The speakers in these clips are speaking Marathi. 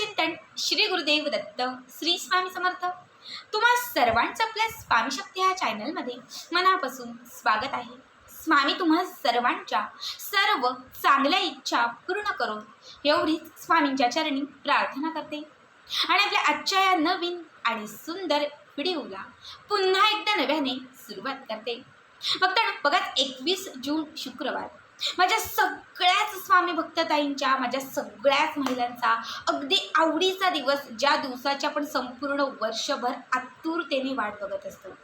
चिंतन श्री गुरुदेव दत्त श्री स्वामी समर्थ. तुम्हा सर्वांचं आपल्या स्वामी शक्ती ह्या चॅनलमध्ये मनापासून स्वागत आहे. स्वामी तुम्हा सर्वांच्या सर्व चांगल्या इच्छा पूर्ण करून एवढीच स्वामींच्या चरणी प्रार्थना करते. आणि आपल्या आजच्या या नवीन आणि सुंदर व्हिडिओला पुन्हा एकदा नव्याने सुरुवात करते. फक्त बघा एकवीस जून शुक्रवार. माझ्या सगळ्याच स्वामी भक्तताईंच्या माझ्या सगळ्याच महिलांचा अगदी आवडीचा दिवस ज्या दिवसाची आपण संपूर्ण वर्षभर आतुरतेने वाट बघत असतो.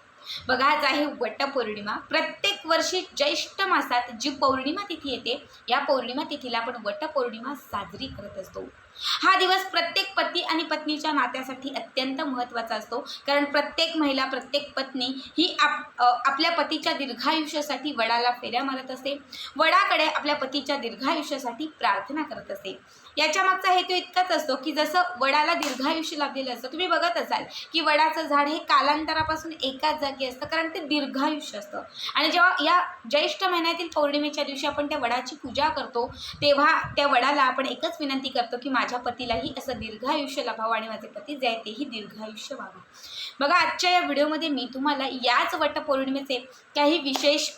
बघा आज आहे वटपौर्णिमा. प्रत्येक वर्षी ज्येष्ठ मासात जी पौर्णिमा तिथी येते या पौर्णिमा तिथीला आपण वटपौर्णिमा साजरी करत असतो. हा दिवस प्रत्येक पती आणि पत्नीच्या नात्यासाठी अत्यंत महत्त्वाचा असतो. कारण प्रत्येक महिला प्रत्येक पत्नी ही आप आपल्या पतीच्या दीर्घायुष्यासाठी वडाला फेऱ्या मारत असते. वडाकडे आपल्या पतीच्या दीर्घायुष्यासाठी प्रार्थना करत असते. याच्या मागचा हेतू इतकाच असतो की जसं वडाला दीर्घायुष्य लाभलेलं असतं. तुम्ही बघत असाल की वडाचं झाड हे कालांतरापासून एकाच जागी असतं कारण ते दीर्घायुष्य असतं. आणि जेव्हा या ज्येष्ठ महिन्यातील पौर्णिमेच्या दिवशी आपण त्या वडाची पूजा करतो तेव्हा त्या वडाला आपण एकच विनंती करतो की माझ्या पतीलाही असं दीर्घायुष्य लाभावं आणि माझे पती जे आहे तेही दीर्घायुष्य व्हावं. बघा आजच्या या व्हिडिओमध्ये मी तुम्हाला याच वटपौर्णिमेचे काही विशेष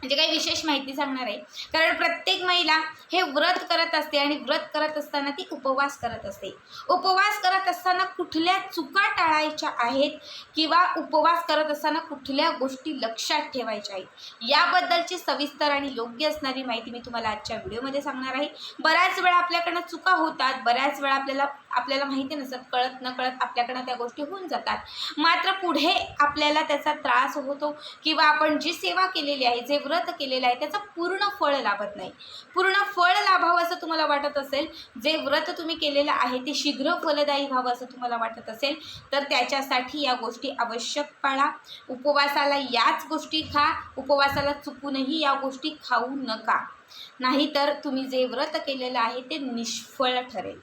म्हणजे काही विशेष माहिती सांगणार आहे. कारण प्रत्येक महिला हे व्रत करत असते आणि व्रत करत असताना ती उपवास करत असते. उपवास करत असताना कुठल्या चुका टाळायच्या आहेत किंवा उपवास करत असताना कुठल्या गोष्टी लक्षात ठेवायच्या आहेत? याबद्दलची सविस्तर आणि योग्य असणारी माहिती मी तुम्हाला आजच्या व्हिडिओमध्ये सांगणार आहे. बऱ्याच वेळा आपल्याकडनं चुका होतात बऱ्याच वेळा आपल्याला आपल्याला माहिती नसत कळत न कळत आपल्याकडनं त्या गोष्टी होऊन जातात. मात्र पुढे आपल्याला त्याचा त्रास होतो किंवा आपण जी सेवा केलेली आहे जे व्रत केलेलं आहे त्याचं पूर्ण फळ लाभत नाही. पूर्ण फळ लाभावं असं तुम्हाला वाटत असेल जे व्रत तुम्ही केलेलं आहे ते शीघ्र फलदायी व्हावं असं तुम्हाला वाटत असेल तर त्याच्यासाठी या गोष्टी आवश्यक पाळा. उपवासाला याच गोष्टी खा उपवासाला चुकूनही या गोष्टी खाऊ नका. नाहीतर तुम्ही जे व्रत केलेलं आहे ते निष्फळ ठरेल.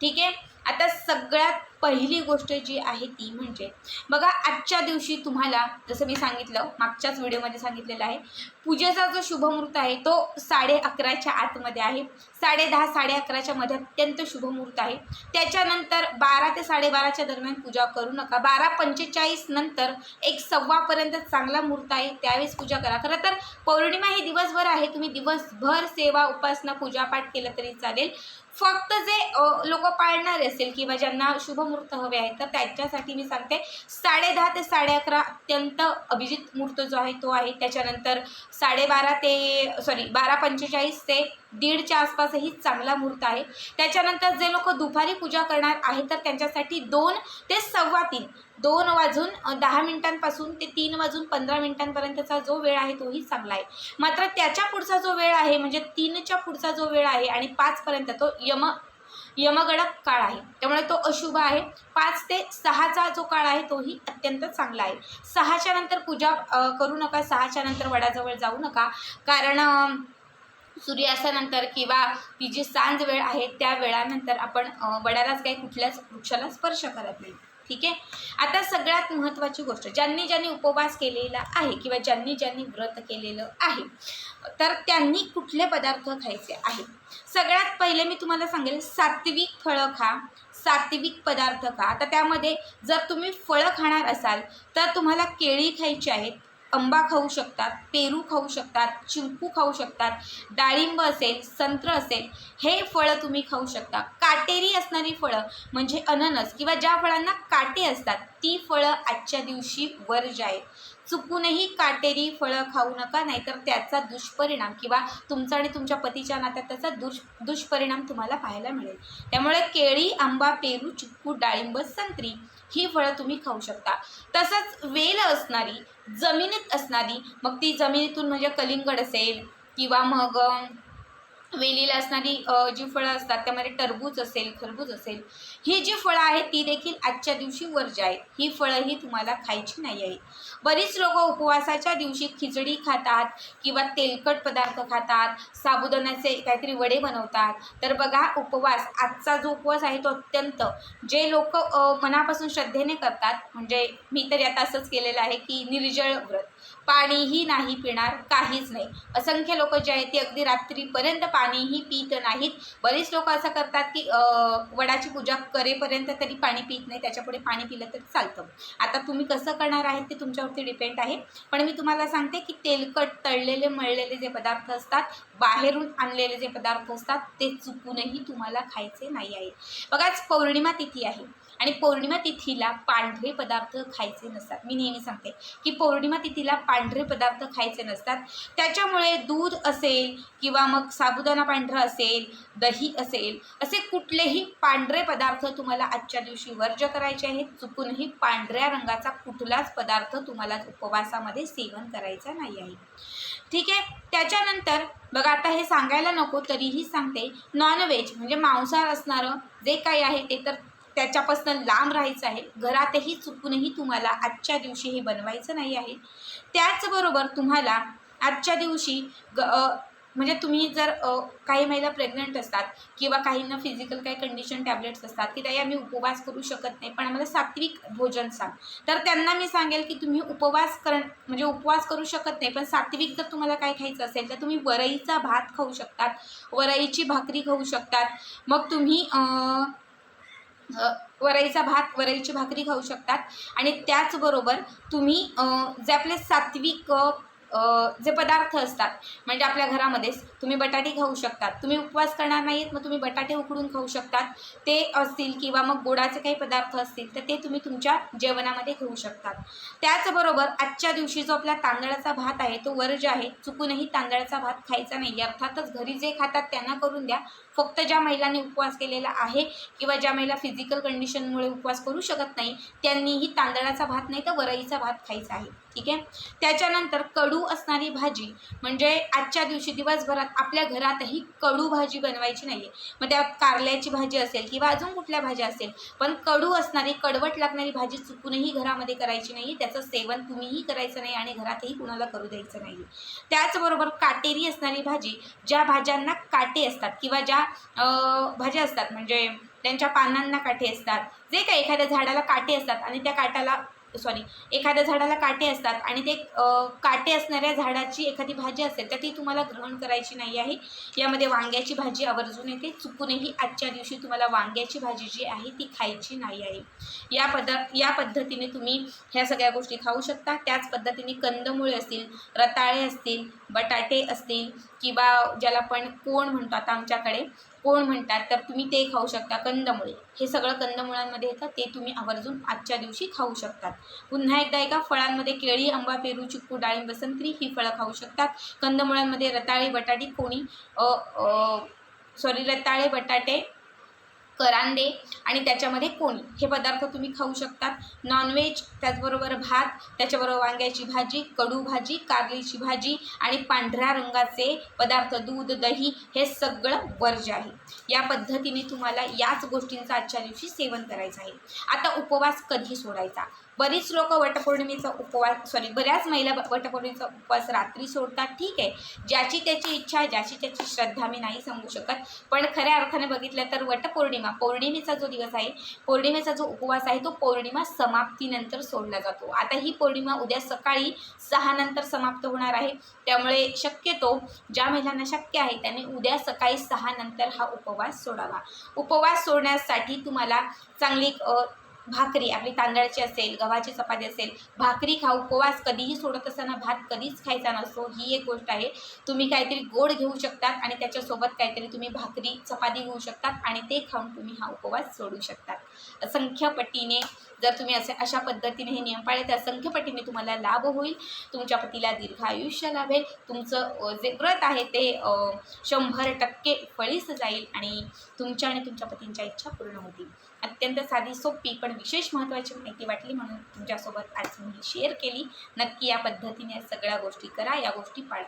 ठीक आहे? आता सगळ्यात पहिली गोष्ट जी आहे ती म्हणजे बघा आजच्या दिवशी तुम्हाला जसं मी सांगितलं मागच्याच व्हिडिओमध्ये सांगितलेलं आहे पूजेचा जो शुभमुहूर्त आहे तो साडे अकराच्या आतमध्ये आहे. साडे दहा साडे अकराच्या मध्ये अत्यंत शुभमुहूर्त आहे. त्याच्यानंतर बारा ते साडेबाराच्या दरम्यान पूजा करू नका. बारा पंचेचाळीस नंतर एक सव्वापर्यंत चांगला मुहूर्त आहे त्यावेळेस पूजा करा. खरं तर पौर्णिमा ही दिवसभर आहे. तुम्ही दिवसभर सेवा उपासना पूजापाठ केलं तरी चालेल. फक्त जे लोक पाळणारे असेल किंवा ज्यांना शुभमुहूर्त हवे आहेत तर त्याच्यासाठी मी सांगते साडे दहा ते साडे अकरा अत्यंत अभिजित मुहूर्त जो आहे तो आहे. त्याच्यानंतर साडेबारा ते सॉरी बारा पंचेचाळीस ते दीडच्या आसपासही चांगला मुहूर्त आहे. त्याच्यानंतर जे लोक दुपारी पूजा करणार आहेत तर त्यांच्यासाठी दोन ते सव्वा तीन दोन वाजून दहा मिनिटांपासून ते तीन वाजून पंधरा मिनिटांपर्यंतचा जो वेळ आहे तोही चांगला आहे. मात्र त्याच्या पुढचा जो वेळ आहे म्हणजे तीनच्या पुढचा जो वेळ आहे आणि पाचपर्यंत तो यम यमगडक काळ आहे. त्यामुळे तो अशुभ आहे. पाच ते सहाचा जो काळ आहे तोही अत्यंत चांगला आहे. सहाच्या नंतर पूजा करू नका. सहाच्या नंतर वडाजवळ जाऊ नका. कारण सूर्यास्तानंतर किंवा ती जी सांज वेळ आहे त्या वेळानंतर आपण वडालाच काही कुठल्याच वृक्षाला स्पर्श करत नाही. ठीक आहे? आता सगळ्यात महत्त्वाची गोष्ट ज्यांनी ज्यांनी उपवास केलेला आहे किंवा ज्यांनी ज्यांनी व्रत केलेलं आहे तर त्यांनी कुठले पदार्थ खायचे आहेत सगळ्यात पहिले मी तुम्हाला सांगेल सात्विक फळं खा सात्विक पदार्थ खा. आता त्यामध्ये जर तुम्ही फळं खाणार असाल तर तुम्हाला केळी खायची आहेत आंबा खाऊ शकतात पेरू खाऊ शकतात चिंकू खाऊ शकतात डाळिंब असेल संत्र असेल हे फळं तुम्ही खाऊ शकता. काटेरी असणारी फळं म्हणजे अननस किंवा ज्या फळांना काटे असतात ती फळं आजच्या दिवशी वर्ज आहेत चुकूनही काटेरी फळं खाऊ नका नाहीतर त्याचा दुष्परिणाम किंवा तुमचा आणि तुमच्या पतीच्या नात्यात त्याचा दुष दुष्परिणाम तुम्हाला पाहायला मिळेल. त्यामुळे केळी आंबा पेरू चिक्कू डाळिंब संत्री ही फळं तुम्ही खाऊ शकता. तसंच वेल असणारी जमिनीत असणारी मग ती जमिनीतून म्हणजे कलिंगड असेल किंवा मग वेलीला असणारी जी फळं असतात त्यामध्ये टरबूज असेल खरबूज असेल ही जी फळं आहेत ती देखील आजच्या दिवशी वर्ज आहेत. ही फळंही तुम्हाला खायची नाही आहेत बरीच लोक उपवासाच्या दिवशी खिचडी खातात किंवा तेलकट पदार्थ खातात साबुदाण्याचे काहीतरी वडे बनवतात. तर बघा उपवास आजचा जो उपवास आहे तो अत्यंत जे लोक मनापासून श्रद्धेने करतात म्हणजे मी तरी आता असंच केलेलं आहे की निर्जळ व्रत. पाणीही नाही पिणार काहीच नाही. असंख्य लोक जे आहेत ते अगदी रात्रीपर्यंत पाणीही पित नाहीत. बरेच लोक असं करतात की वडाची पूजा करेपर्यंत तरी पाणी पित नाही त्याच्यापुढे पाणी पिलं तरी चालतं. आता तुम्ही कसं करणार आहेत ते तुमच्यावरती डिपेंड आहे. पण मी तुम्हाला सांगते की तेलकट तळलेले मळलेले जे पदार्थ असतात बाहेरून आणलेले जे पदार्थ असतात ते चुकूनही तुम्हाला खायचे नाही आहे. बघाच पौर्णिमा तिथी आहे. आणि पौर्णिमा तिथीला पांढरे पदार्थ खायचे नसतात. मी नेहमी सांगते की पौर्णिमा तिथीला पांढरे पदार्थ खायचे नसतात. त्याच्यामुळे दूध असेल किंवा मग साबुदाणा पांढरा असेल दही असेल असे कुठलेही पांढरे पदार्थ तुम्हाला आजच्या दिवशी वर्ज करायचे आहेत. चुकूनही पांढऱ्या रंगाचा कुठलाच पदार्थ तुम्हाला उपवासामध्ये सेवन करायचा नाही आहे. ठीक आहे? त्याच्यानंतर बघा आता हे सांगायला नको तरीही सांगते. नॉनव्हेज म्हणजे मांसाहार असणारं जे काही आहे ते तर त्याच्यापासून लांब राहायचं आहे. घरातही चुकूनही तुम्हाला आजच्या दिवशी हे बनवायचं नाही आहे. त्याचबरोबर तुम्हाला आजच्या दिवशी ग म्हणजे तुम्ही जर काही महिला प्रेग्नंट असतात किंवा काहींना फिजिकल काही कंडिशन टॅबलेट्स असतात की ताई आम्ही उपवास करू शकत नाही. पण आम्हाला सात्विक भोजन सांग. तर त्यांना मी सांगेल की तुम्ही उपवास कर म्हणजे उपवास करू शकत नाही पण सात्विक जर तुम्हाला काय खायचं असेल तर तुम्ही वरईचा भात खाऊ शकतात. वरईची भाकरी खाऊ शकतात. मग तुम्ही आ... वरईचा भात वरईची भाकरी खाऊ शकतात. आणि त्याचबरोबर तुम्ही जे आपले सात्विक जे पदार्थ असतात म्हणजे आपल्या घरामध्येच तुम्ही बटाटे खाऊ शकतात. तुम्ही उपवास करणार नाहीत मग तुम्ही बटाटे उकडून खाऊ शकतात. ते असतील किंवा मग गोडाचे काही पदार्थ असतील तर ते तुम्ही तुमच्या जेवणामध्ये घेऊ शकतात. त्याचबरोबर आजच्या दिवशी जो आपला तांदळाचा भात आहे तो वर्ज आहे चुकूनही तांदळाचा भात खायचा नाही. अर्थातच घरी जे खातात त्यांना करून द्या. फक्त ज्या महिलांनी उपवास केलेला आहे किंवा ज्या महिला फिजिकल कंडिशनमुळे उपवास करू शकत नाही त्यांनीही तांदळाचा भात नाही तर वरईचा भात खायचा आहे. ठीक आहे? त्याच्यानंतर कडू असणारी भाजी म्हणजे आजच्या दिवशी दिवसभरात आपल्या घरातही कडू भाजी बनवायची नाही आहे मग त्यात कारल्याची भाजी असेल किंवा अजून कुठल्या भाज्या असेल पण कडू असणारी कडवट लागणारी भाजी चुकूनही घरामध्ये करायची नाही त्याचं सेवन तुम्हीही करायचं नाही आणि घरातही कुणाला करू द्यायचं नाही त्याचबरोबर काटेरी असणारी भाजी ज्या भाज्यांना काटे असतात किंवा ज्या भाज्या असतात म्हणजे त्यांच्या पानांना काटे असतात जे काही एखाद्या झाडाला काटे असतात आणि त्या काटाला सॉरी एखाद्या झाडाला काटे असतात आणि ते काटे असणाऱ्या झाडाची एखादी भाजी असेल तर ती तुम्हाला ग्रहण करायची नाही आहे. यामध्ये वांग्याची भाजी आवर्जून येते. चुकूनही आजच्या दिवशी तुम्हाला वांग्याची भाजी जी आहे ती खायची नाही आहे. या पद या पद्धतीने तुम्ही ह्या सगळ्या गोष्टी खाऊ शकता. त्याच पद्धतीने कंदमुळे असतील रताळे असतील बटाटे असतील किंवा ज्याला आपण कोण म्हणतो आता आमच्याकडे कोण म्हणतात तर तुम्ही ते खाऊ शकता कंदमुळे. हे सगळं कंदमुळांमध्ये येतं ते तुम्ही आवर्जून आजच्या दिवशी खाऊ शकतात. पुन्हा एकदा एका फळांमध्ये केळी आंबा पेरू चिक्कू डाळिंब संत्री ही फळं खाऊ शकतात. कंदमुळांमध्ये रताळे बटाटे कोणी सॉरी रताळे बटाटे करांदे. आणि त्याच्यामध्ये कोणी? हे पदार्थ तुम्ही खाऊ शकतात. नॉनव्हेज त्याचबरोबर भात त्याच्याबरोबर वांग्याची भाजी कडू भाजी कारलीची भाजी आणि पांढऱ्या रंगाचे पदार्थ दूध दही हे सगळं वर्ज आहे. या पद्धतीने तुम्हाला याच गोष्टींचं आजच्या दिवशी सेवन करायचं आहे. आता उपवास कधी सोडायचा? बरीच लोक वटपौर्णिमेचा उपवास सॉरी बऱ्याच महिला वटपौर्णिमेचा उपवास रात्री सोडतात ठीक आहे. ज्याची त्याची इच्छा ज्याची त्याची श्रद्धा मी नाही सांगू शकत. पण खऱ्या अर्थाने बघितलं तर वटपौर्णिमा पौर्णिमेचा जो दिवस आहे पौर्णिमेचा जो उपवास आहे तो पौर्णिमा समाप्तीनंतर सोडला जातो. आता ही पौर्णिमा उद्या सकाळी सहा नंतर समाप्त होणार आहे. त्यामुळे शक्यतो ज्या महिलांना शक्य आहे त्यांनी उद्या सकाळी सहा नंतर हा उपवास सोडावा. उपवास सोडण्यासाठी तुम्हाला चांगली भाकरी आपली तांदळाची असेल गव्हाची चपाती असेल भाकरी खाऊ उपवास कधीही सोडत असताना भात कधीच खायचा नसतो ही एक गोष्ट आहे. तुम्ही काहीतरी गोड घेऊ शकतात आणि त्याच्यासोबत काहीतरी तुम्ही भाकरी चपाती घेऊ शकतात आणि ते खाऊन तुम्ही हा उपवास सोडू शकतात. असंख्य पटीने जर तुम्ही असे अशा पद्धतीने हे नियम पाळले तर असंख्य पटीने तुम्हाला लाभ होईल. तुमच्या पतीला दीर्घ आयुष्य लाभेल. तुमचं जे व्रत आहे ते शंभर टक्के फळीस जाईल आणि तुमच्या आणि तुमच्या पतींच्या इच्छा पूर्ण होतील. अत्यंत साधी सोपी पण विशेष महत्त्वाची माहिती वाटली म्हणून तुमच्यासोबत आज मी शेअर केली. नक्की या पद्धतीने सगळ्या गोष्टी करा या गोष्टी पाळा.